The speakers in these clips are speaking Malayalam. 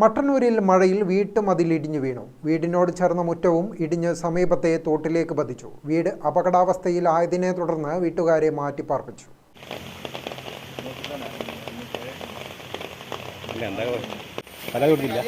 മട്ടന്നൂരിൽ മഴയിൽ വീട്ടുമതിൽ ഇടിഞ്ഞു വീണു. വീടിനോട് ചേർന്ന മുറ്റവും ഇടിഞ്ഞ് സമീപത്തെ തോട്ടിലേക്ക് പതിച്ചു. വീട് അപകടാവസ്ഥയിലായതിനെ തുടർന്ന് വീട്ടുകാരെ മാറ്റിപ്പാർപ്പിച്ചു. ഇല്ല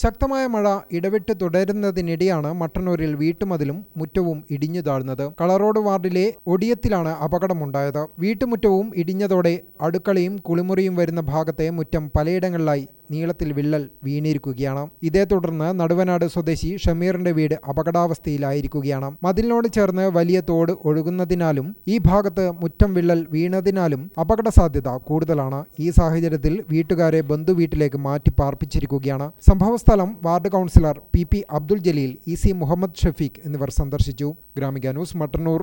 ശക്തമായ മഴ ഇടവിട്ട് തുടരുന്നതിനിടെയാണ് മട്ടന്നൂരിൽ വീട്ടുമതിലും മുറ്റവും ഇടിഞ്ഞു താഴ്ന്നത്. കളറോഡ് വാർഡിലെ ഒടിയത്തിലാണ് അപകടമുണ്ടായത്. വീട്ടുമുറ്റവും ഇടിഞ്ഞതോടെ അടുക്കളയും കുളിമുറിയും വരുന്ന ഭാഗത്തെ മുറ്റം പലയിടങ്ങളിലായി നീളത്തിൽ വിള്ളൽ വീണിരിക്കുകയാണ്. ഇതേ തുടർന്ന് നടുവനാട് സ്വദേശി ഷമീറിന്റെ വീട് അപകടാവസ്ഥയിലായിരിക്കുകയാണ്. മതിലിനോട് ചേർന്ന് വലിയ തോട് ഒഴുകുന്നതിനാലും ഈ ഭാഗത്ത് മുറ്റം വിള്ളൽ വീണതിനാലും അപകട സാധ്യത കൂടുതലാണ്. ഈ സാഹചര്യത്തിൽ വീട്ടുകാരെ ബന്ധുവീട്ടിലേക്ക് മാറ്റി പാർപ്പിച്ചിരിക്കുകയാണ്. സംഭവസ്ഥലം ward councillor P P Abdul Jaleel E C Muhammad Shafeeq എന്നിവർ സന്ദർശിച്ചു. Gramika news Mattannur.